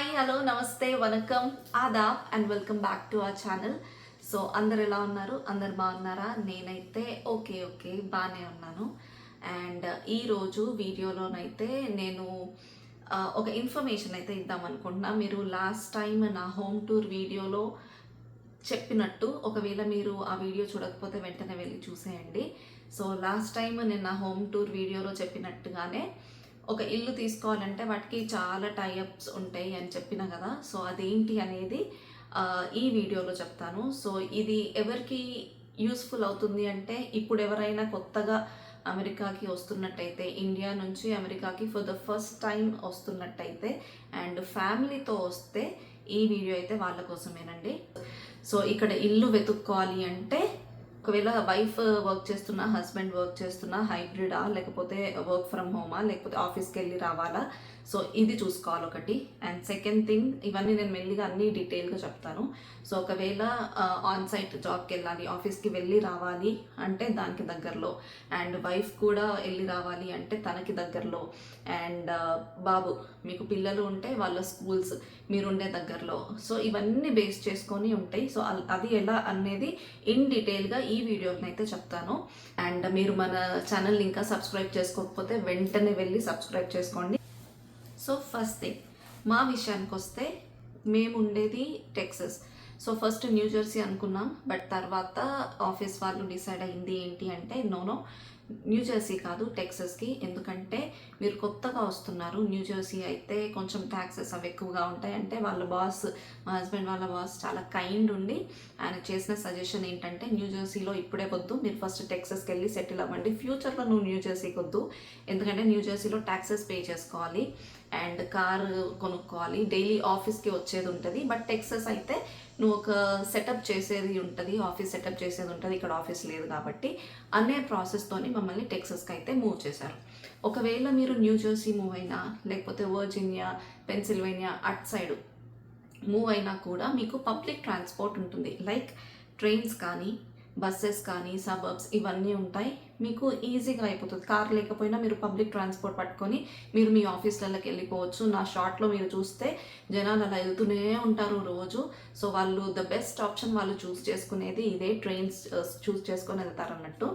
Hi hello నమస్తే వనకం Aadab and welcome back to our channel so అందరు ఎలా ఉన్నారు? అందరు బాగున్నారా? నేనైతే ఓకే ఓకే బాగానే ఉన్నాను. అండ్ uh, ఈరోజు వీడియోలోనైతే నేను uh, ఒక ఇన్ఫర్మేషన్ అయితే ఇద్దాం అనుకుంటున్నా. మీరు లాస్ట్ టైం నా హోమ్ టూర్ వీడియోలో చెప్పినట్టు ఒకవేళ మీరు ఆ వీడియో చూడకపోతే వెంటనే వెళ్ళి చూసేయండి. సో లాస్ట్ టైం నేను నా హోమ్ టూర్ వీడియోలో చెప్పినట్టుగానే ఒక ఇల్లు తీసుకోవాలంటే వాటికి చాలా టైఅప్స్ ఉంటాయి అని చెప్పిన కదా. సో అదేంటి అనేది ఈ వీడియోలో చెప్తాను. సో ఇది ఎవరికి యూస్ఫుల్ అవుతుంది అంటే ఇప్పుడు ఎవరైనా కొత్తగా అమెరికాకి వస్తున్నట్టయితే ఇండియా నుంచి అమెరికాకి ఫర్ ద ఫస్ట్ టైం వస్తున్నట్టయితే అండ్ ఫ్యామిలీతో వస్తే ఈ వీడియో అయితే వాళ్ళ కోసమేనండి. సో ఇక్కడ ఇల్లు వెతుక్కోవాలి అంటే ఒకవేళ వైఫ్ వర్క్ uh, చేస్తున్నా హస్బెండ్ వర్క్ చేస్తున్నా హైబ్రిడా లేకపోతే వర్క్ ఫ్రమ్ హోమా లేకపోతే ఆఫీస్కి వెళ్ళి రావాలా? సో ఇది చూసుకోవాలి ఒకటి అండ్ సెకండ్ థింగ్ ఇవన్నీ నేను మెల్లిగా అన్ని డీటెయిల్గా చెప్తాను. సో ఒకవేళ ఆన్ సైట్ జాబ్కి వెళ్ళాలి ఆఫీస్కి వెళ్ళి రావాలి అంటే దానికి దగ్గరలో. అండ్ వైఫ్ కూడా వెళ్ళి రావాలి అంటే తనకి దగ్గరలో. అండ్ బాబు మీకు పిల్లలు ఉంటే వాళ్ళ స్కూల్స్ మీరుండే దగ్గరలో. సో ఇవన్నీ బేస్ చేసుకొని ఉంటాయి. సో అల్- అది ఎలా అనేది ఇన్ డీటెయిల్గా ఈ వీడియోని అయితే చెప్తాను. అండ్ మీరు మన ఛానల్ని ఇంకా సబ్స్క్రైబ్ చేసుకోకపోతే వెంటనే వెళ్ళి సబ్స్క్రైబ్ చేసుకోండి. సో ఫస్ట్ థింగ్ మా విషయానికి వస్తే మేము ఉండేది Texas so first New Jersey అనుకున్నాం బట్ తర్వాత ఆఫీస్ వాళ్ళు డిసైడ్ అయింది ఏంటి అంటే నోనో న్యూ జెర్సీ కాదు టెక్సస్కి ఎందుకంటే మీరు కొత్తగా వస్తున్నారు న్యూ జెర్సీ అయితే కొంచెం ట్యాక్సెస్ అవి ఎక్కువగా ఉంటాయి. అంటే వాళ్ళ బాస్ మా హస్బెండ్ వాళ్ళ బాస్ చాలా కైండ్ ఉండి ఆయన చేసిన సజెషన్ ఏంటంటే న్యూ జెర్సీలో ఇప్పుడే వద్దు మీరు ఫస్ట్ టెక్సస్కి వెళ్ళి సెటిల్ అవ్వండి. ఫ్యూచర్లో నువ్వు న్యూ జెర్సీకి వద్దు. ఎందుకంటే న్యూ జెర్సీలో ట్యాక్సెస్ పే చేసుకోవాలి. అండ్ కార్ కొనుక్కోవాలి. డైలీ ఆఫీస్కి వచ్చేది ఉంటుంది. బట్ టెక్సస్ అయితే నువ్వు ఒక సెటప్ చేసేది ఉంటుంది. ఆఫీస్ సెటప్ చేసేది ఉంటుంది. ఇక్కడ ఆఫీస్ లేదు కాబట్టి అనే ప్రాసెస్తోని మమ్మల్ని టెక్సస్కి అయితే మూవ్ చేశారు. ఒకవేళ మీరు న్యూ జెర్సీ మూవ్ అయినా లేకపోతే Virginia Pennsylvania at side move అయినా కూడా మీకు పబ్లిక్ ట్రాన్స్పోర్ట్ ఉంటుంది. లైక్ ట్రైన్స్ కానీ బస్సెస్ కానీ సబర్బ్స్ ఇవన్నీ ఉంటాయి. మీకు ఈజీగా అయిపోతుంది. కార్ లేకపోయినా మీరు పబ్లిక్ ట్రాన్స్పోర్ట్ పట్టుకొని మీరు మీ ఆఫీస్లలోకి వెళ్ళిపోవచ్చు. నా షార్ట్లో మీరు చూస్తే జనాలు అలా వెళ్తూనే ఉంటారు రోజు. సో వాళ్ళు ద బెస్ట్ ఆప్షన్ వాళ్ళు చూస్ చేసుకునేది ఇదే. ట్రైన్స్ చూస్ uh, చేసుకొని వెళ్తారు అన్నట్టు.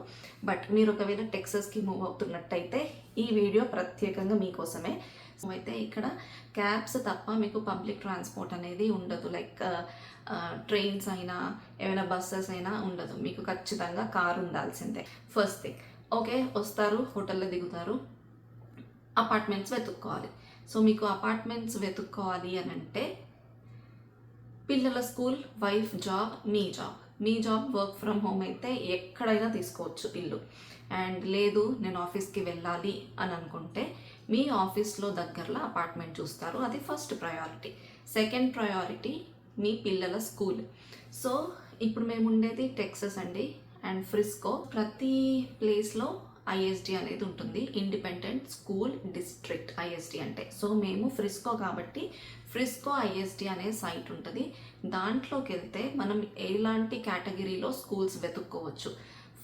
బట్ మీరు ఒకవేళ టెక్సస్కి మూవ్ అవుతున్నట్టయితే ఈ వీడియో ప్రత్యేకంగా మీకోసమే. సో అయితే ఇక్కడ క్యాబ్స్ తప్ప మీకు పబ్లిక్ ట్రాన్స్పోర్ట్ అనేది ఉండదు. లైక్ uh, ట్రైన్స్ అయినా ఏమైనా బస్సెస్ అయినా ఉండదు. మీకు ఖచ్చితంగా కారు ఉండాల్సిందే. ఫస్ట్ థింగ్ ఓకే వస్తారు హోటల్లో దిగుతారు. అపార్ట్మెంట్స్ వెతుక్కోవాలి. సో మీకు అపార్ట్మెంట్స్ వెతుక్కోవాలి అని అంటే పిల్లల స్కూల్ వైఫ్ జాబ్ మీ జాబ్ మీ జాబ్ వర్క్ ఫ్రమ్ హోమ్ అయితే ఎక్కడైనా తీసుకోవచ్చు ఇల్లు. అండ్ లేదు నేను ఆఫీస్కి వెళ్ళాలి అని అనుకుంటే మీ ఆఫీస్లో దగ్గరలో అపార్ట్మెంట్ చూస్తారు. అది ఫస్ట్ ప్రయారిటీ సెకండ్ ప్రయారిటీ మీ పిల్లల స్కూల్. సో ఇప్పుడు మేము ఉండేది టెక్సస్ అండి. అండ్ ఫ్రిస్కో ప్రతి ప్లేస్లో ఐఎస్డి అనేది ఉంటుంది. ఇండిపెండెంట్ స్కూల్ డిస్ట్రిక్ట్ ఐఎస్డి అంటే. సో మేము ఫ్రిస్కో కాబట్టి ఫ్రిస్కో ఐఎస్డి అనే సైట్ ఉంటుంది. దాంట్లోకి వెళ్తే మనం ఎలాంటి కేటగిరీలో స్కూల్స్ వెతుక్కోవచ్చు.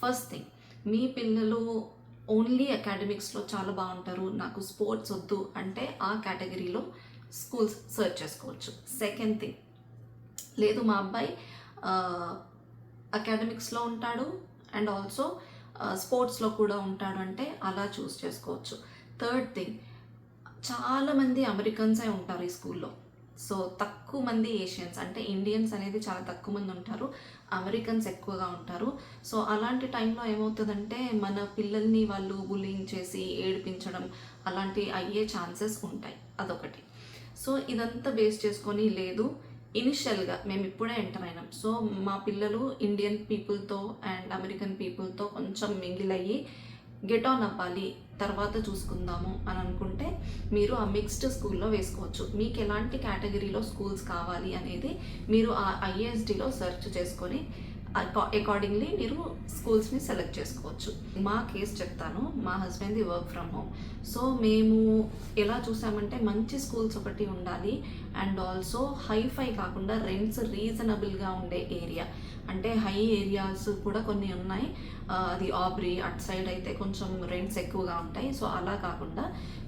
ఫస్ట్ థింగ్ మీ పిల్లలు ఓన్లీ అకాడమిక్స్లో చాలా బాగుంటారు. నాకు స్పోర్ట్స్ వద్దు అంటే ఆ కేటగిరీలో స్కూల్స్ సెర్చ్ చేసుకోవచ్చు. సెకండ్ థింగ్ లేదు మా అబ్బాయి అకాడమిక్స్లో ఉంటాడు అండ్ ఆల్సో స్పోర్ట్స్లో కూడా ఉంటాడు అంటే అలా చూస్ చేసుకోవచ్చు. థర్డ్ థింగ్ చాలామంది అమెరికన్సే ఉంటారు ఈ స్కూల్లో సో తక్కువ మంది ఏషియన్స్ అంటే ఇండియన్స్ అనేది చాలా తక్కువ మంది ఉంటారు. అమెరికన్స్ ఎక్కువగా ఉంటారు. సో అలాంటి టైంలో ఏమవుతుందంటే మన పిల్లల్ని వాళ్ళు బుల్లింగ్ చేసి ఏడిపించడం అలాంటి అయ్యే ఛాన్సెస్ ఉంటాయి. అదొకటి. సో ఇదంతా బేస్ చేసుకొని లేదు. ఇనిషియల్గా మేము ఇప్పుడే ఎంటర్ అయినాం. సో మా పిల్లలు ఇండియన్ పీపుల్తో అండ్ అమెరికన్ పీపుల్తో కొంచెం మింగిల్ అయ్యి గెట్ ఆన్ అవ్వాలి తర్వాత చూసుకుందాము అని అనుకుంటే మీరు ఆ మిక్స్డ్ స్కూల్లో వేసుకోవచ్చు. మీకు ఎలాంటి కేటగిరీలో స్కూల్స్ కావాలి అనేది మీరు ఆ ఐఎస్డిలో సెర్చ్ చేసుకొని అకార్డింగ్లీ మీరు స్కూల్స్ని సెలెక్ట్ చేసుకోవచ్చు. మా కేసు చెప్తాను. మా హస్బెండ్ది వర్క్ ఫ్రమ్ హోమ్ సో మేము ఎలా చూసామంటే మంచి స్కూల్స్ ఒకటి ఉండాలి. అండ్ ఆల్సో హైఫై కాకుండా రెంట్స్ రీజనబుల్గా ఉండే ఏరియా అంటే హై ఏరియాస్ కూడా కొన్ని ఉన్నాయి. అది ఆబ్రీ అట్ సైడ్ అయితే కొంచెం రెంట్స్ ఎక్కువగా ఉంటాయి. సో అలా కాకుండా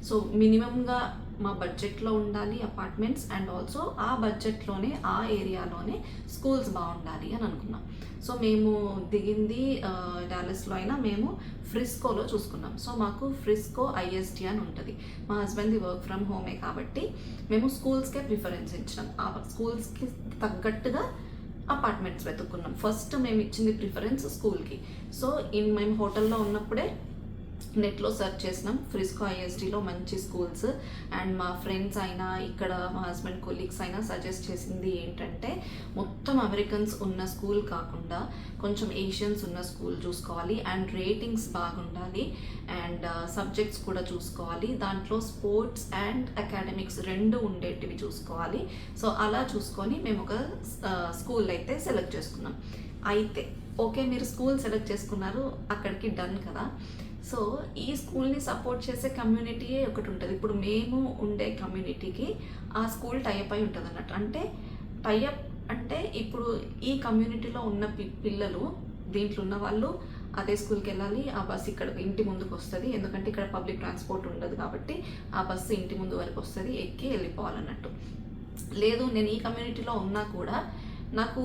సో మినిమంగా మా బడ్జెట్లో ఉండాలి అపార్ట్మెంట్స్ అండ్ ఆల్సో ఆ బడ్జెట్లోనే ఆ ఏరియాలోనే స్కూల్స్ బాగుండాలి అని అనుకున్నాం. సో మేము దిగింది డాలస్లో అయినా మేము ఫ్రిస్కోలో చూసుకున్నాం. సో మాకు ఫ్రిస్కో ఐఎస్టీ అని ఉంటుంది. మా హస్బెండ్ది వర్క్ ఫ్రమ్ హోమే కాబట్టి మేము స్కూల్స్కే ప్రిఫరెన్స్ ఇచ్చినాం. ఆ స్కూల్స్కి తగ్గట్టుగా అపార్ట్మెంట్స్ వెతుక్కున్నాం. ఫస్ట్ మేము ఇచ్చింది ప్రిఫరెన్స్ స్కూల్కి సో ఇన్ మేము హోటల్లో ఉన్నప్పుడే నెట్లో సెర్చ్ చేసినాం. ఫ్రిస్కో ఐఎస్డిలో మంచి స్కూల్స్. అండ్ మా ఫ్రెండ్స్ అయినా ఇక్కడ మా హస్బెండ్ కొలీగ్స్ అయినా సజెస్ట్ చేసింది ఏంటంటే మొత్తం అమెరికన్స్ ఉన్న స్కూల్ కాకుండా కొంచెం ఏషియన్స్ ఉన్న స్కూల్ చూసుకోవాలి. అండ్ రేటింగ్స్ బాగుండాలి. అండ్ సబ్జెక్ట్స్ కూడా చూసుకోవాలి. దాంట్లో స్పోర్ట్స్ అండ్ అకాడమిక్స్ రెండు ఉండేటివి చూసుకోవాలి. సో అలా చూసుకొని మేము ఒక స్కూల్ అయితే సెలెక్ట్ చేసుకున్నాం. అయితే ఓకే మీరు స్కూల్ సెలెక్ట్ చేసుకున్నారు. అక్కడికి డన్ కదా. సో ఈ స్కూల్ని సపోర్ట్ చేసే కమ్యూనిటీయే ఒకటి ఉంటుంది. ఇప్పుడు మేము ఉండే కమ్యూనిటీకి ఆ స్కూల్ టైప్ అయి ఉంటుంది అన్నట్టు అంటే టైఅప్ అంటే ఇప్పుడు ఈ కమ్యూనిటీలో ఉన్న పి పిల్లలు దీంట్లో ఉన్న వాళ్ళు అదే స్కూల్కి వెళ్ళాలి ఆ బస్సు ఇక్కడ ఇంటి ముందుకు వస్తుంది. ఎందుకంటే ఇక్కడ పబ్లిక్ ట్రాన్స్పోర్ట్ ఉండదు కాబట్టి ఆ బస్సు ఇంటి ముందు వరకు వస్తుంది ఎక్కి వెళ్ళిపోవాలన్నట్టు. లేదు నేను ఈ కమ్యూనిటీలో ఉన్నా కూడా నాకు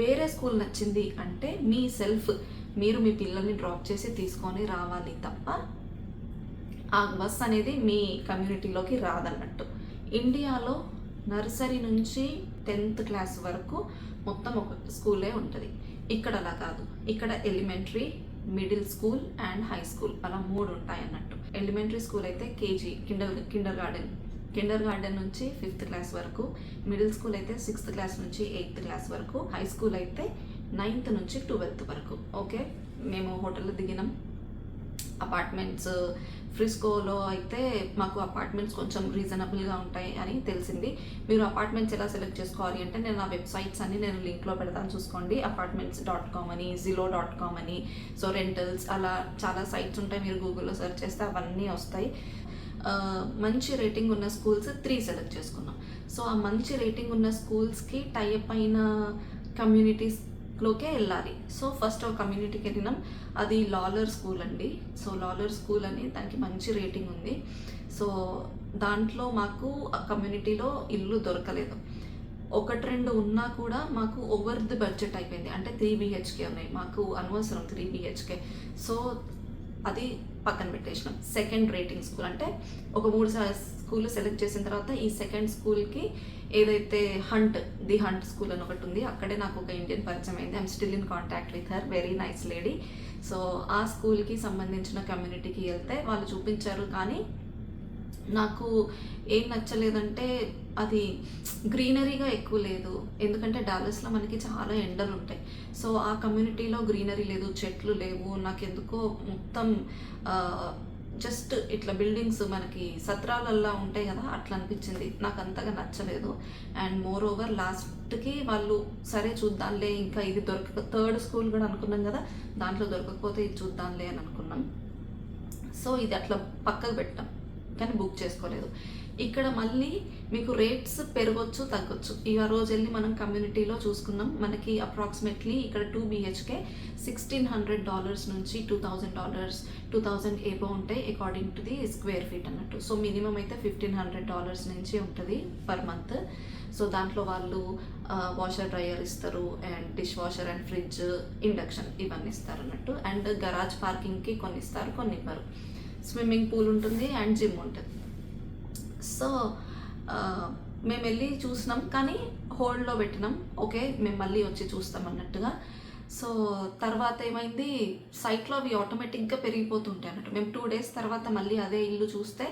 వేరే స్కూల్ నచ్చింది అంటే మీ సెల్ఫ్. మీరు మీ పిల్లల్ని డ్రాప్ చేసి తీసుకొని రావాలి తప్ప ఆ బస్ అనేది మీ కమ్యూనిటీలోకి రాదన్నట్టు. ఇండియాలో నర్సరీ నుంచి టెన్త్ క్లాస్ వరకు మొత్తం ఒక స్కూలే ఉంటుంది. ఇక్కడ అలా కాదు. ఇక్కడ elementary middle school and high school అలా మూడు ఉంటాయి అన్నట్టు ఎలిమెంటరీ స్కూల్ అయితే KG kinder kindergarten. Kindergarten నుంచి ఫిఫ్త్ క్లాస్ వరకు మిడిల్ స్కూల్ అయితే సిక్స్త్ క్లాస్ నుంచి ఎయిత్ క్లాస్ వరకు హై స్కూల్ అయితే నైన్త్ నుంచి ట్వెల్త్ వరకు ఓకే? మేము హోటల్లో దిగినాం. అపార్ట్మెంట్స్ ఫ్రిస్కోలో అయితే మాకు అపార్ట్మెంట్స్ కొంచెం రీజనబుల్గా ఉంటాయి అని తెలిసింది. మీరు అపార్ట్మెంట్స్ ఎలా సెలెక్ట్ చేసుకోవాలి అంటే నేను ఆ వెబ్సైట్స్ అన్ని నేను లింక్లో పెడతాను చూసుకోండి. అపార్ట్మెంట్స్ డాట్ కామ్ అని జిలో డాట్ కామ్ అని సో రెంటల్స్ అలా చాలా సైట్స్ ఉంటాయి. మీరు గూగుల్లో సెర్చ్ చేస్తే అవన్నీ వస్తాయి. మంచి రేటింగ్ ఉన్న స్కూల్స్ త్రీ సెలెక్ట్ చేసుకున్నాం. సో ఆ మంచి రేటింగ్ ఉన్న స్కూల్స్కి టైప్ అయిన కమ్యూనిటీస్ లోకే వెళ్ళాలి. సో ఫస్ట్ ఒక కమ్యూనిటీకి వెళ్ళినాం. అది లాలర్ స్కూల్ అండి. సో లాలర్ స్కూల్ అని దానికి మంచి రేటింగ్ ఉంది. సో దాంట్లో మాకు ఆ కమ్యూనిటీలో ఇల్లు దొరకలేదు. ఒకటి రెండు ఉన్నా కూడా మాకు ఓవర్ ది బడ్జెట్ అయిపోయింది. అంటే త్రీ బిహెచ్కే ఉన్నాయి. మాకు అనవసరం త్రీ బిహెచ్కే సో అది పక్కన పెట్టేసినాం. సెకండ్ రేటింగ్ స్కూల్ అంటే ఒక మూడు స్కూల్ సెలెక్ట్ చేసిన తర్వాత ఈ సెకండ్ స్కూల్కి ఏదైతే హంట్ ది హంట్ స్కూల్ అని ఒకటి ఉంది అక్కడే నాకు ఒక ఇండియన్ పరిచయం అయింది. I'm still in contact with her very nice lady so ఆ స్కూల్కి సంబంధించిన కమ్యూనిటీకి వెళ్తే వాళ్ళు చూపించారు. కానీ నాకు ఏం నచ్చలేదంటే అది గ్రీనరీగా ఎక్కువ లేదు. ఎందుకంటే డాలస్లో మనకి చాలా ఎండలు ఉంటాయి. సో ఆ కమ్యూనిటీలో గ్రీనరీ లేదు చెట్లు లేవు. నాకు ఎందుకో మొత్తం జస్ట్ ఇట్లా బిల్డింగ్స్ మనకి సత్రాలల్లా ఉంటాయి కదా అట్లా అనిపించింది. నాకు అంతగా నచ్చలేదు. అండ్ మోర్ ఓవర్ లాస్ట్కి వాళ్ళు సరే చూద్దాంలే ఇంకా ఇది దొరక థర్డ్ స్కూల్ కూడా అనుకున్నాం కదా దాంట్లో దొరకకపోతే ఇది చూద్దాంలే అని అనుకున్నాం. సో ఇది అట్లా పక్కకు పెట్టాం కానీ బుక్ చేసుకోలేదు. ఇక్కడ మళ్ళీ మీకు రేట్స్ పెరగొచ్చు తగ్గొచ్చు. ఈ రోజు వెళ్ళి మనం కమ్యూనిటీలో చూసుకున్నాం మనకి అప్రాక్సిమేట్లీ ఇక్కడ two BHK sixteen hundred dollars నుంచి two thousand dollars two thousand above ఉంటాయి according to the square feet అన్నట్టు. సో మినిమం అయితే ఫిఫ్టీన్ హండ్రెడ్ డాలర్స్ నుంచి ఉంటుంది పర్ మంత్ సో దాంట్లో వాళ్ళు వాషర్ డ్రయర్ ఇస్తారు and dish washer and fridge induction ఇవన్నీ ఇస్తారు అన్నట్టు. అండ్ గరాజ్ పార్కింగ్కి కొన్ని ఇస్తారు కొన్ని ఇవ్వరు. స్విమ్మింగ్ పూల్ ఉంటుంది అండ్ జిమ్ ఉంటుంది. సో మేము వెళ్ళి చూసినాం. కానీ హోల్డ్లో పెట్టినాం. ఓకే మేము మళ్ళీ వచ్చి చూస్తాం అన్నట్టుగా. సో తర్వాత ఏమైంది? సైట్లో అవి ఆటోమేటిక్గా పెరిగిపోతుంటాయి అన్నట్టు. మేము టూ డేస్ తర్వాత మళ్ళీ అదే ఇల్లు చూస్తే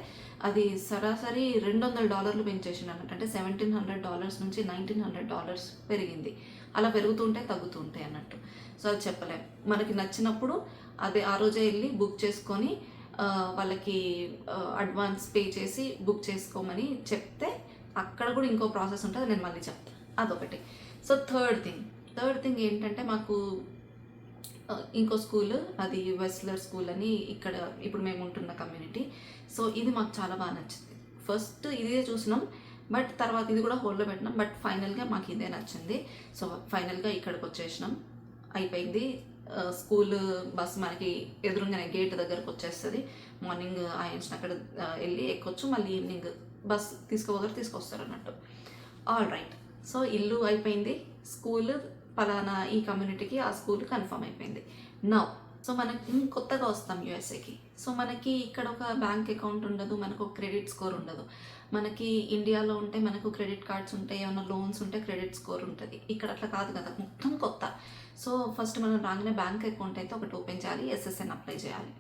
అది సరాసరి రెండు వందల డాలర్లు పెంచేసింది అన్నట్టు. అంటే సెవెంటీన్ హండ్రెడ్ డాలర్స్ నుంచి నైన్టీన్ హండ్రెడ్ డాలర్స్ పెరిగింది. అలా పెరుగుతుంటే తగ్గుతుంటాయి అన్నట్టు. సో అది చెప్పలేం. మనకి నచ్చినప్పుడు అదే ఆ రోజే వెళ్ళి బుక్ చేసుకొని వాళ్ళకి అడ్వాన్స్ పే చేసి బుక్ చేసుకోమని చెప్తే అక్కడ కూడా ఇంకో ప్రాసెస్ ఉంటుంది నేను మళ్ళీ చెప్తాను అదొకటి. So third thing third thing ఏంటంటే మాకు ఇంకో స్కూల్ అది వెస్లర్ స్కూల్ అని ఇక్కడ ఇప్పుడు మేము ఉంటున్న కమ్యూనిటీ సో ఇది మాకు చాలా బాగా నచ్చింది. ఫస్ట్ ఇదే చూసినాం బట్ తర్వాత ఇది కూడా హోల్లో పెట్టినాం బట్ ఫైనల్గా మాకు ఇదే నచ్చింది. సో ఫైనల్గా ఇక్కడికి వచ్చేసినాం. అయిపోయింది. స్కూల్ బస్ మనకి ఎదురుగానే గేట్ దగ్గరకు వచ్చేస్తుంది మార్నింగ్ ఆయన్స్ అక్కడ వెళ్ళి ఎక్కొచ్చు. మళ్ళీ ఈవినింగ్ బస్ తీసుకుపోతారు తీసుకొస్తారు అన్నట్టు ఆల్ రైట్ సో ఇల్లు అయిపోయింది. స్కూల్ పలానా ఈ కమ్యూనిటీకి ఆ స్కూల్ కన్ఫర్మ్ అయిపోయింది. నౌ సో మనం కొత్తగా వస్తాం యూఎస్ఏకి. సో మనకి ఇక్కడ ఒక బ్యాంక్ అకౌంట్ ఉండదు మనకు క్రెడిట్ స్కోర్ ఉండదు. మనకి ఇండియాలో ఉంటే మనకు క్రెడిట్ కార్డ్స్ ఉంటాయి ఏమైనా లోన్స్ ఉంటే క్రెడిట్ స్కోర్ ఉంటుంది. ఇక్కడ అట్లా కాదు కదా మొత్తం కొత్త. సో ఫస్ట్ మనం రాగానే బ్యాంక్ అకౌంట్ అయితే ఒకటి ఓపెన్ చేయాలి ఎస్ఎస్ఎన్ అప్లై చేయాలి.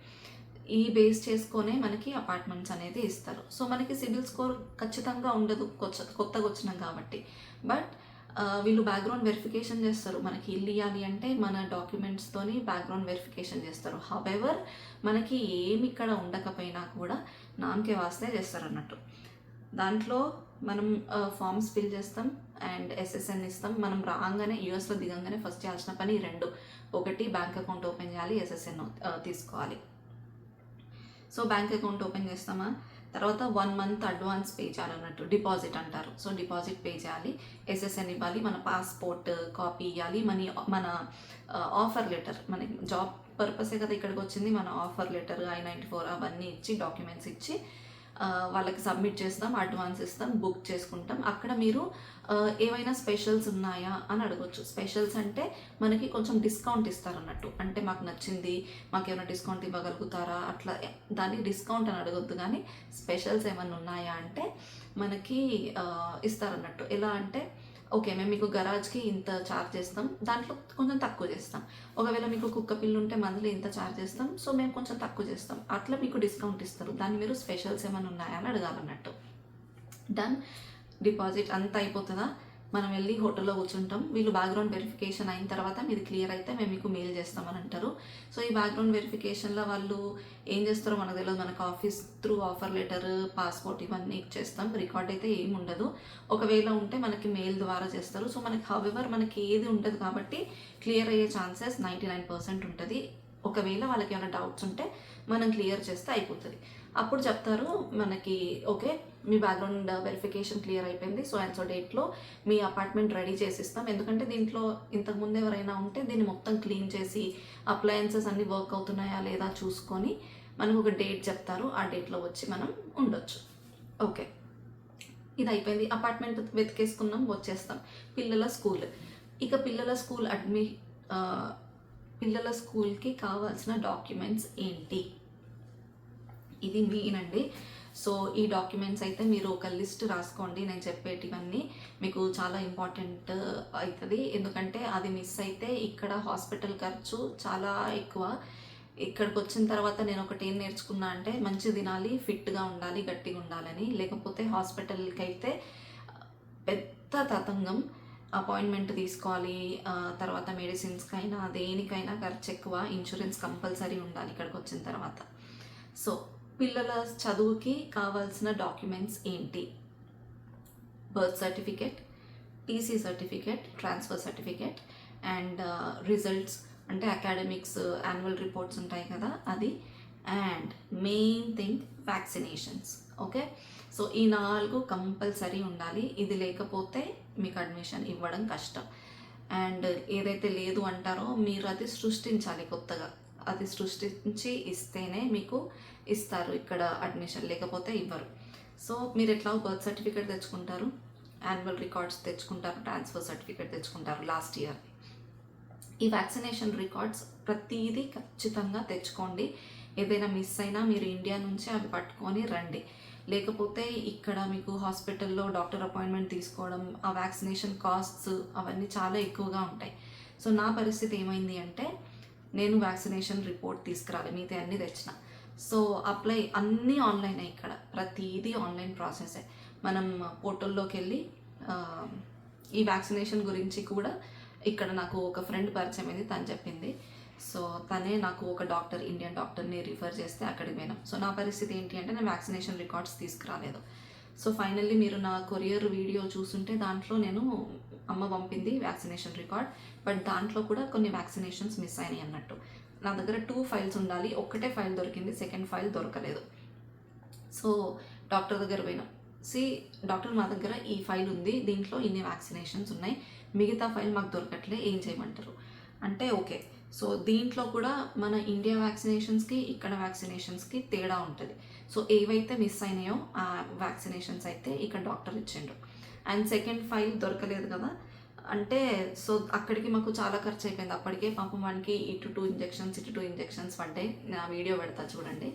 ఈ బేస్ చేసుకొనే మనకి అపార్ట్మెంట్స్ అనేది ఇస్తారు. సో మనకి సిబిల్ స్కోర్ ఖచ్చితంగా ఉండదు కొత్త కొత్తగా వచ్చినాం కాబట్టి. బట్ వీళ్ళు బ్యాక్గ్రౌండ్ వెరిఫికేషన్ చేస్తారు. మనకి ఇల్లు ఇవ్వాలి అంటే మన డాక్యుమెంట్స్తోని బ్యాక్గ్రౌండ్ వెరిఫికేషన్ చేస్తారు. హవెవర్ మనకి ఏమి ఇక్కడ ఉండకపోయినా కూడా నామకే వాస్తే చేస్తారు అన్నట్టు. దాంట్లో మనం ఫామ్స్ ఫిల్ చేస్తాం అండ్ ఎస్ఎస్ఎన్ ఇస్తాం. మనం రాగానే యూఎస్లో దిగంగానే ఫస్ట్ చేయాల్సిన పని రెండు. ఒకటి బ్యాంక్ అకౌంట్ ఓపెన్ చేయాలి. ఎస్ఎస్ఎన్ తీసుకోవాలి. సో బ్యాంక్ అకౌంట్ ఓపెన్ చేస్తామా? తర్వాత వన్ మంత్ అడ్వాన్స్ పే చేయాలన్నట్టు డిపాజిట్ అంటారు. సో డిపాజిట్ పే చేయాలి ఎస్ఎస్ఎన్ ఇవ్వాలి మన పాస్పోర్ట్ కాపీ ఇవ్వాలి మన మన ఆఫర్ లెటర్ మనకి జాబ్ పర్పసే కదా ఇక్కడికి వచ్చింది మన offer letter I ninety four అవన్నీ ఇచ్చి డాక్యుమెంట్స్ ఇచ్చి వాళ్ళకి సబ్మిట్ చేస్తాం అడ్వాన్స్ ఇస్తాం బుక్ చేసుకుంటాం. అక్కడ మీరు ఏవైనా స్పెషల్స్ ఉన్నాయా అని అడగొచ్చు. స్పెషల్స్ అంటే మనకి కొంచెం డిస్కౌంట్ ఇస్తారు అన్నట్టు అంటే మాకు నచ్చింది మాకు ఏమైనా డిస్కౌంట్ ఇవ్వగలుగుతారా? అట్లా దానికి డిస్కౌంట్ అని అడగొద్దు. కానీ స్పెషల్స్ ఏమైనా ఉన్నాయా అంటే మనకి ఇస్తారన్నట్టు. ఎలా అంటే ఓకే మేము మీకు గరాజ్కి ఇంత ఛార్జ్ చేస్తాం. దాంట్లో కొంచెం తక్కువ చేస్తాం. ఒకవేళ మీకు కుక్క పిల్లు ఉంటే మందులు ఇంత ఛార్జ్ చేస్తాం. సో మేము కొంచెం తక్కువ చేస్తాం. అట్లా మీకు డిస్కౌంట్ ఇస్తారు. దాన్ని మీరు స్పెషల్స్ ఏమైనా ఉన్నాయా అని అడగాలన్నట్టు. డన్. డిపాజిట్ అంతా అయిపోతుందా? మనం వెళ్ళి హోటల్లో కూర్చుంటాం. వీళ్ళు బ్యాక్గ్రౌండ్ వెరిఫికేషన్ అయిన తర్వాత మీది క్లియర్ అయితే మేము మీకు మెయిల్ చేస్తామని అంటారు. సో ఈ బ్యాక్గ్రౌండ్ వెరిఫికేషన్లో వాళ్ళు ఏం చేస్తారో మనకు తెలియదు. మనకు office through offer letter passport ఇవన్నీ ఇచ్చేస్తాం. రికార్డ్ అయితే ఏం ఉండదు. ఒకవేళ ఉంటే మనకి మెయిల్ ద్వారా చేస్తారు. సో మనకి హవెవర్ మనకి ఏది ఉండదు కాబట్టి క్లియర్ అయ్యే ఛాన్సెస్ నైంటీ నైన్ పర్సెంట్ ఉంటుంది. ఒకవేళ వాళ్ళకి ఏమైనా డౌట్స్ ఉంటే మనం క్లియర్ చేస్తే అయిపోతుంది. అప్పుడు చెప్తారు మనకి ఓకే మీ బ్యాక్గ్రౌండ్ వెరిఫికేషన్ క్లియర్ అయిపోయింది. సో అండ్ సో డేట్లో మీ అపార్ట్మెంట్ రెడీ చేసిస్తాం. ఎందుకంటే దీంట్లో ఇంతకుముందు ఎవరైనా ఉంటే దీన్ని మొత్తం క్లీన్ చేసి అప్లయన్సెస్ అన్నీ వర్క్ అవుతున్నాయా లేదా చూసుకొని మనకు ఒక డేట్ చెప్తారు. ఆ డేట్లో వచ్చి మనం ఉండొచ్చు. ఓకే. ఇది అయిపోయింది. అపార్ట్మెంట్ వెతికేసుకున్నాం వచ్చేస్తాం. పిల్లల స్కూల్ ఇక పిల్లల స్కూల్ అడ్మి పిల్లల స్కూల్కి కావాల్సిన డాక్యుమెంట్స్ ఏంటి? ఇది మెయిన్ అండి. సో ఈ డాక్యుమెంట్స్ అయితే మీరు ఒక లిస్ట్ రాసుకోండి నేను చెప్పేటివన్నీ మీకు చాలా ఇంపార్టెంట్ అవుతుంది ఎందుకంటే అది మిస్ అయితే ఇక్కడ హాస్పిటల్ ఖర్చు చాలా ఎక్కువ. ఇక్కడికి వచ్చిన తర్వాత నేను ఒకటి ఏం నేర్చుకున్నా అంటే మంచి తినాలి ఫిట్గా ఉండాలి గట్టిగా ఉండాలని. లేకపోతే హాస్పిటల్కి అయితే పెద్ద తతంగం అపాయింట్మెంట్ తీసుకోవాలి. తర్వాత తర్వాత మెడిసిన్స్కైనా దేనికైనా ఖర్చు ఎక్కువ ఇన్సూరెన్స్ కంపల్సరీ ఉండాలి ఇక్కడికి వచ్చిన తర్వాత. సో పిల్లల చదువుకి కావాల్సిన డాక్యుమెంట్స్ ఏంటి? Birth certificate TC certificate transfer certificate and uh, results అంటే అకాడమిక్స్ యాన్యువల్ రిపోర్ట్స్ ఉంటాయి కదా అది. And main thing vaccinations okay? So ఈ నాలుగు కంపల్సరీ ఉండాలి. ఇది లేకపోతే మీకు అడ్మిషన్ ఇవ్వడం కష్టం. అండ్ ఏదైతే లేదు అంటారో మీరు అది సృష్టించాలి కొత్తగా. అది సృష్టించి ఇస్తేనే మీకు ఇస్తారు. ఇక్కడ అడ్మిషన్ లేకపోతే ఇవ్వరు. సో మీరు ఎట్లా బర్త్ సర్టిఫికేట్ తెచ్చుకుంటారు? యాన్యువల్ రికార్డ్స్ తెచ్చుకుంటారు ట్రాన్స్ఫర్ సర్టిఫికేట్ తెచ్చుకుంటారు లాస్ట్ ఇయర్ ఈ వ్యాక్సినేషన్ రికార్డ్స్ ప్రతిదీ ఖచ్చితంగా తెచ్చుకోండి. ఏదైనా మిస్ అయినా మీరు ఇండియా నుంచి అవి పట్టుకొని రండి. లేకపోతే ఇక్కడ మీకు హాస్పిటల్లో డాక్టర్ అపాయింట్మెంట్ తీసుకోవడం ఆ వ్యాక్సినేషన్ కాస్ట్స్ అవన్నీ చాలా ఎక్కువగా ఉంటాయి. సో నా పరిస్థితి ఏమైంది అంటే నేను వ్యాక్సినేషన్ రిపోర్ట్ తీసుకురాలి మిగతా అన్నీ తెచ్చిన. సో అప్లై అన్నీ ఆన్లైన్ ఇక్కడ. ప్రతిదీ ఆన్లైన్ ప్రాసెసే. మనం పోర్టల్లోకి వెళ్ళి ఈ వ్యాక్సినేషన్ గురించి కూడా ఇక్కడ నాకు ఒక ఫ్రెండ్ పరిచయం అయింది తను చెప్పింది. సో తనే నాకు ఒక డాక్టర్ ఇండియన్ డాక్టర్ని రిఫర్ చేస్తే అక్కడికి పోయినాం. సో నా పరిస్థితి ఏంటి అంటే నేను వ్యాక్సినేషన్ రికార్డ్స్ తీసుకురాలేదు. సో ఫైనల్లీ మీరు నా కొరియర్ వీడియో చూసుంటే దాంట్లో నేను అమ్మ పంపింది వ్యాక్సినేషన్ రికార్డ్ బట్ దాంట్లో కూడా కొన్ని వ్యాక్సినేషన్స్ మిస్ అయినాయి అన్నట్టు. నా దగ్గర టూ ఫైల్స్ ఉండాలి ఒక్కటే ఫైల్ దొరికింది సెకండ్ ఫైల్ దొరకలేదు. సో డాక్టర్ దగ్గర పోయినాం. సి డాక్టర్ మా దగ్గర ఈ ఫైల్ ఉంది దీంట్లో ఇన్ని వ్యాక్సినేషన్స్ ఉన్నాయి మిగతా ఫైల్ మాకు దొరకట్లే ఏం చేయమంటారు? అంటే ఓకే. సో దీంట్లో కూడా మన ఇండియా వ్యాక్సినేషన్స్కి ఇక్కడ వ్యాక్సినేషన్స్కి తేడా ఉంటుంది. సో ఏవైతే మిస్ అయినాయో ఆ వ్యాక్సినేషన్స్ అయితే ఇక్కడ డాక్టర్ ఇచ్చిండ్రు. అండ్ సెకండ్ ఫైల్ దొరకలేదు కదా. అంటే సో అక్కడికి మాకు చాలా ఖర్చు అయిపోయింది అప్పటికే పాపం వానికి ఇటు టూ ఇంజెక్షన్స్ ఇటు టూ ఇంజెక్షన్స్ పడ్డాయి. నా వీడియో పెడతా చూడండి.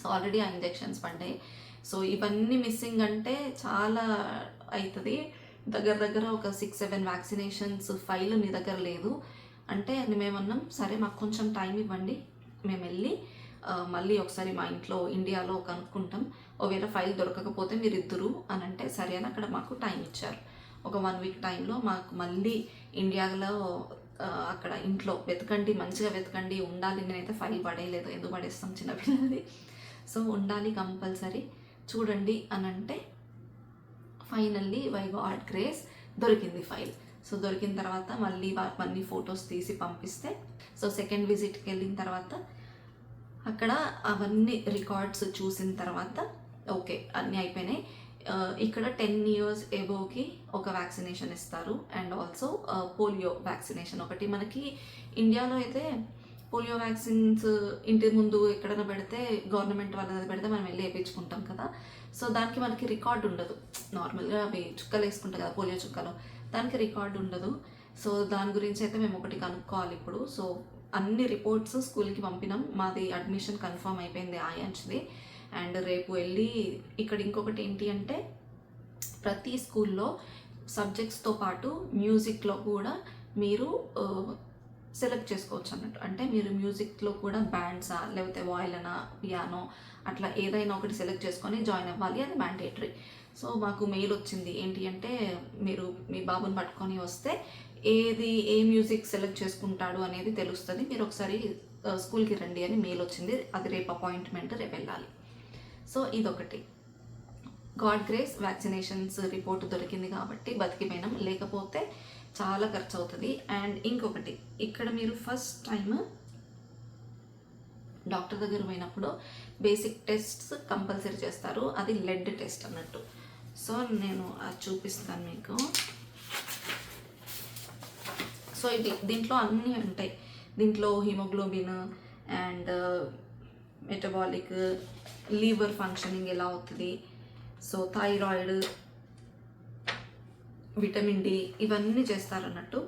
సో ఆల్రెడీ ఆ ఇంజెక్షన్స్ పడ్డాయి. సో ఇవన్నీ మిస్సింగ్ అంటే చాలా అవుతుంది దగ్గర దగ్గర ఒక సిక్స్ సెవెన్ వ్యాక్సినేషన్స్ ఫైల్ మీ దగ్గర లేదు. అంటే మేమన్నాం సరే మాకు కొంచెం టైం ఇవ్వండి. మేము వెళ్ళి మళ్ళీ ఒకసారి మా ఇంట్లో ఇండియాలో కనుక్కుంటాం. ఒకవేళ ఫైల్ దొరకకపోతే మీరు ఇద్దరు అని అంటే సరే అని అక్కడ మాకు టైం ఇచ్చారు. ఒక వన్ వీక్ టైంలో మాకు మళ్ళీ ఇండియాలో అక్కడ ఇంట్లో వెతకండి మంచిగా వెతకండి ఉండాలి. నేనైతే ఫైల్ పడేయలేదు. ఎందుకు పడేస్తాం చిన్నపిల్లది సో ఉండాలి కంపల్సరీ. చూడండి అని అంటే ఫైనల్లీ వై గాడ్ గ్రేస్ దొరికింది ఫైల్. సో దొరికిన తర్వాత మళ్ళీ వా- అన్ని ఫొటోస్ తీసి పంపిస్తే సో సెకండ్ విజిట్కి వెళ్ళిన తర్వాత అక్కడ అవన్నీ రికార్డ్స్ చూసిన తర్వాత ఓకే అన్నీ అయిపోయినాయి. ఇక్కడ టెన్ ఇయర్స్ ఎబోకి ఒక వ్యాక్సినేషన్ ఇస్తారు. అండ్ ఆల్సో పోలియో వ్యాక్సినేషన్ ఒకటి. మనకి ఇండియాలో అయితే పోలియో వ్యాక్సిన్స్ ఇంటి ముందు ఎక్కడైనా పెడితే గవర్నమెంట్ వాళ్ళది పెడితే మనం వెళ్ళి వేయించుకుంటాం కదా. సో దానికి మనకి రికార్డ్ ఉండదు. నార్మల్గా అవి చుక్కలు వేసుకుంటాం కదా పోలియో చుక్కలు. దానికి రికార్డ్ ఉండదు. సో దాని గురించి అయితే మేము ఒకటి కనుక్కోవాలి ఇప్పుడు. సో అన్ని రిపోర్ట్స్ స్కూల్కి పంపినాం. మాది అడ్మిషన్ కన్ఫర్మ్ అయిపోయింది ఆయాంచ్ది అండ్ రేపు వెళ్ళి ఇక్కడ ఇంకొకటి ఏంటి అంటే ప్రతి స్కూల్లో సబ్జెక్ట్స్తో పాటు మ్యూజిక్లో కూడా మీరు సెలెక్ట్ చేసుకోవచ్చు అన్నట్టు. అంటే మీరు మ్యూజిక్లో కూడా బ్యాండ్సా లేకపోతే వాయిలనా పియానో అట్లా ఏదైనా ఒకటి సెలెక్ట్ చేసుకొని జాయిన్ అవ్వాలి. అది మ్యాండేటరీ. సో మాకు మెయిల్ వచ్చింది. ఏంటి అంటే మీరు మీ బాబుని పట్టుకొని వస్తే ఏది ఏ మ్యూజిక్ సెలెక్ట్ చేసుకుంటాడు అనేది తెలుస్తుంది. మీరు ఒకసారి స్కూల్కి రండి అని మెయిల్ వచ్చింది. అది రేపు అపాయింట్మెంట్ రేపు వెళ్ళాలి. సో ఇదొకటి. గాడ్ గ్రేస్ వ్యాక్సినేషన్స్ రిపోర్ట్ దొరికింది కాబట్టి బతికిపోయినాం. లేకపోతే చాలా ఖర్చు అవుతుంది అండ్ ఇంకొకటి ఇక్కడ మీరు ఫస్ట్ టైం డాక్టర్ దగ్గర పోయినప్పుడు బేసిక్ టెస్ట్స్ కంపల్సరీ చేస్తారు. అది లెడ్ టెస్ట్ అన్నట్టు. సో నేను అది చూపిస్తాను మీకు. సో ఇది దీంట్లో అన్నీ ఉంటాయి. దీంట్లో haemoglobin and metabolic liver functioning ఎలా అవుతుంది. సో థైరాయిడ్ విటమిన్ డి ఇవన్నీ చేస్తారన్నట్టు.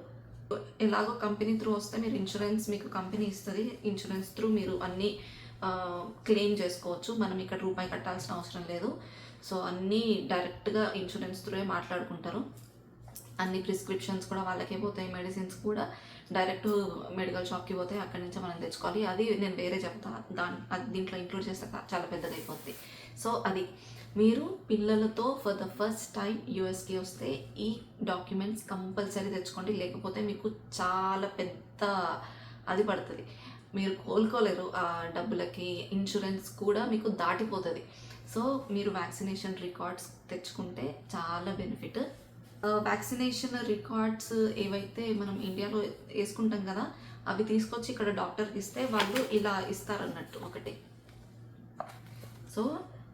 ఎలాగో కంపెనీ త్రూ వస్తే మీరు ఇన్సూరెన్స్ మీకు కంపెనీ ఇస్తుంది. ఇన్సూరెన్స్ త్రూ మీరు అన్నీ క్లెయిమ్ చేసుకోవచ్చు. మనం ఇక్కడ రూపాయి కట్టాల్సిన అవసరం లేదు. సో అన్నీ డైరెక్ట్గా ఇన్సూరెన్స్ త్రూయే మాట్లాడుకుంటారు. అన్ని ప్రిస్క్రిప్షన్స్ కూడా వాళ్ళకే పోతాయి. మెడిసిన్స్ కూడా డైరెక్ట్ మెడికల్ షాప్కి పోతే అక్కడి నుంచి మనం తెచ్చుకోవాలి. అది నేను వేరే చెప్తా. దాని అది దీంట్లో ఇంక్లూడ్ చేస్తే చాలా పెద్దది అయిపోద్ది సో అది. మీరు పిల్లలతో ఫర్ ద ఫస్ట్ టైం యూఎస్కి వస్తే ఈ డాక్యుమెంట్స్ కంపల్సరీ తెచ్చుకోండి. లేకపోతే మీకు చాలా పెద్ద అది పడుతుంది. మీరు కోలుకోలేరు. ఆ డబ్బులకి ఇన్సూరెన్స్ కూడా మీకు దాటిపోతుంది. సో మీరు వ్యాక్సినేషన్ రికార్డ్స్ తెచ్చుకుంటే చాలా బెనిఫిట్ వ్యాక్సినేషన్ రికార్డ్స్ ఏవైతే మనం ఇండియాలో వేసుకుంటాం కదా అవి తీసుకొచ్చి ఇక్కడ డాక్టర్కి ఇస్తే వాళ్ళు ఇలా ఇస్తారన్నట్టు ఒకటి. సో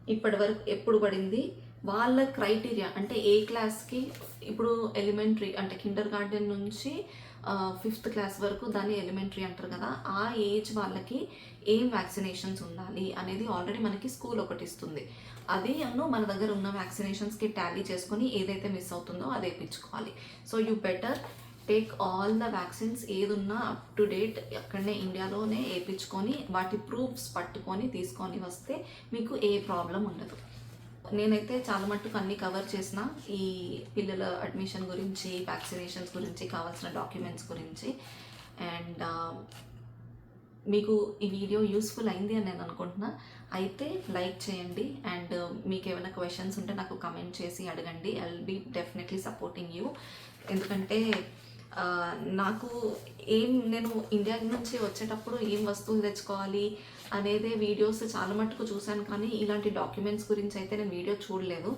ఇప్పటి వరకు ఎప్పుడు పడింది? వాళ్ళ క్రైటీరియా? అంటే ఏ క్లాస్కి ఇప్పుడు ఎలిమెంటరీ అంటే కిండర్ గార్డెన్ నుంచి ఫిఫ్త్ క్లాస్ వరకు దాన్ని ఎలిమెంటరీ అంటారు కదా. ఆ ఏజ్ వాళ్ళకి ఏం వ్యాక్సినేషన్స్ ఉండాలి అనేది ఆల్రెడీ మనకి స్కూల్ ఒకటి ఇస్తుంది. అది అన్ను మన దగ్గర ఉన్న వ్యాక్సినేషన్స్కి టాలీ చేసుకొని ఏదైతే మిస్ అవుతుందో అది వేయించుకోవాలి. So you better take all the vaccines ఏదున్నా అప్ టు డేట్ అక్కడనే ఇండియాలోనే వేయించుకొని వాటి ప్రూఫ్స్ పట్టుకొని తీసుకొని వస్తే మీకు ఏ ప్రాబ్లం ఉండదు. నేనైతే చాలా మట్టుకు అన్ని కవర్ చేసిన ఈ పిల్లల అడ్మిషన్ గురించి వ్యాక్సినేషన్స్ గురించి కావాల్సిన డాక్యుమెంట్స్ గురించి. అండ్ uh, మీకు ఈ వీడియో యూస్ఫుల్ అయింది అని నేను అనుకుంటున్నా. అయితే లైక్ చేయండి. అండ్ uh, మీకు ఏమైనా క్వశ్చన్స్ ఉంటే నాకు కమెంట్ చేసి అడగండి. I will be definitely supporting you ఎందుకంటే నాకు ఏం నేను ఇండియా నుంచి వచ్చేటప్పుడు ఏం వస్తువులు తెచ్చుకోవాలి అనేది వీడియోస్ చాలా మట్టుకు చూశాను కానీ ఇలాంటి డాక్యుమెంట్స్ గురించి అయితే నేను వీడియో చూడలేదు.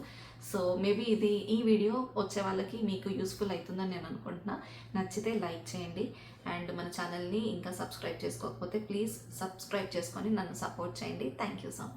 సో మేబీ ఇది ఈ వీడియో వచ్చే వాళ్ళకి మీకు యూస్ఫుల్ అవుతుందని నేను అనుకుంటున్నా. నచ్చితే లైక్ చేయండి. అండ్ మన ఛానల్ని ఇంకా సబ్స్క్రైబ్ చేసుకోకపోతే ప్లీజ్ సబ్స్క్రైబ్ చేసుకొని నన్ను సపోర్ట్ చేయండి. Thank you so much